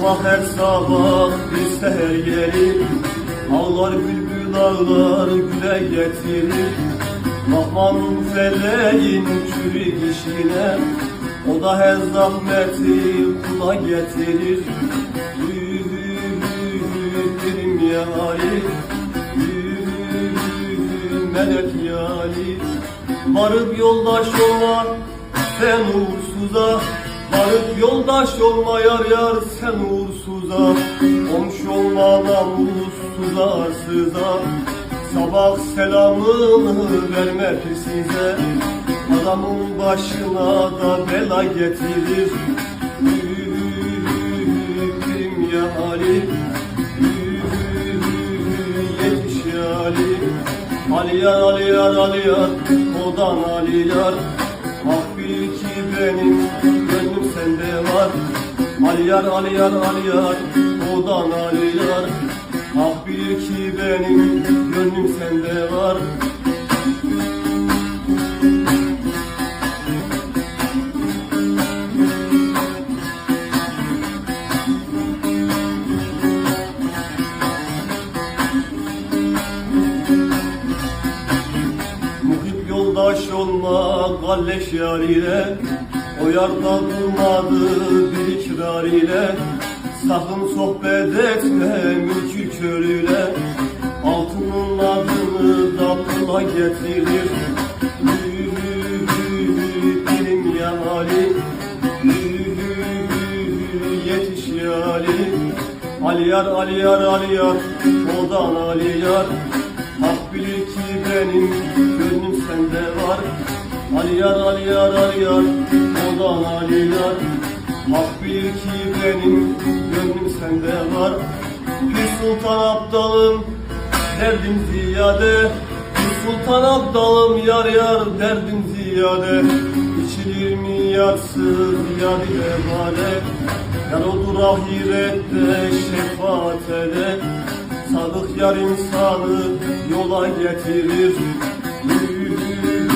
sabah her sabah bir seher gelir Ağlar bülbül ağlar güle getirir. Rahmanın felleğin çürük işine O da her zahmeti kula getirir. Ümidim yari Ümidim melek yari Varıp yoldaş olma sen uğursuza Varıp yoldaş olma yar yar sen uğursuza. Komşu olma namussuza arsıza Sabah selamını verme size. Adamın başına da bela getirir. Ümidim ya Ali Yetiş ya Ali. Aliyar aliyar aliyar Odan aliyar Ah bil ki benim Aliyar aliyar aliyar Odan aliyar Ah bil ki benim gönlüm sende var. Muhip yoldaş olma galleş yar ile O yarda bir ikrar ile. Sakın sohbet etme mülkü körüyle. Altının adını da kula getirir. Bilim ya Ali. Yetiş ya Ali Aliyar Aliyar Aliyar Odan Aliyar Hak bilir ki benim Aliyar Aliyar Aliyar Odan Aliyar Hak bilir ki benim gönlüm sende var. Bir sultan abdalım derdim ziyade. Bir sultan abdalım yar yar derdim ziyade. İçilir mi yarsız yar ile vade Yar odur ahirette şefaat eder Sadık yar insanı yola getirir. Ümidim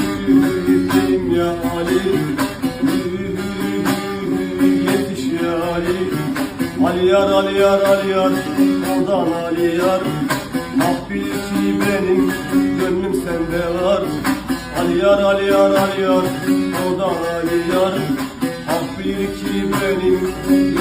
Ali yar Ali yar Ali yar Odan Ali yar Ah bil ki benim gönlüm sende var. Ali yar Ali yar Ali yar Odan Ali yar Ah bil ki benim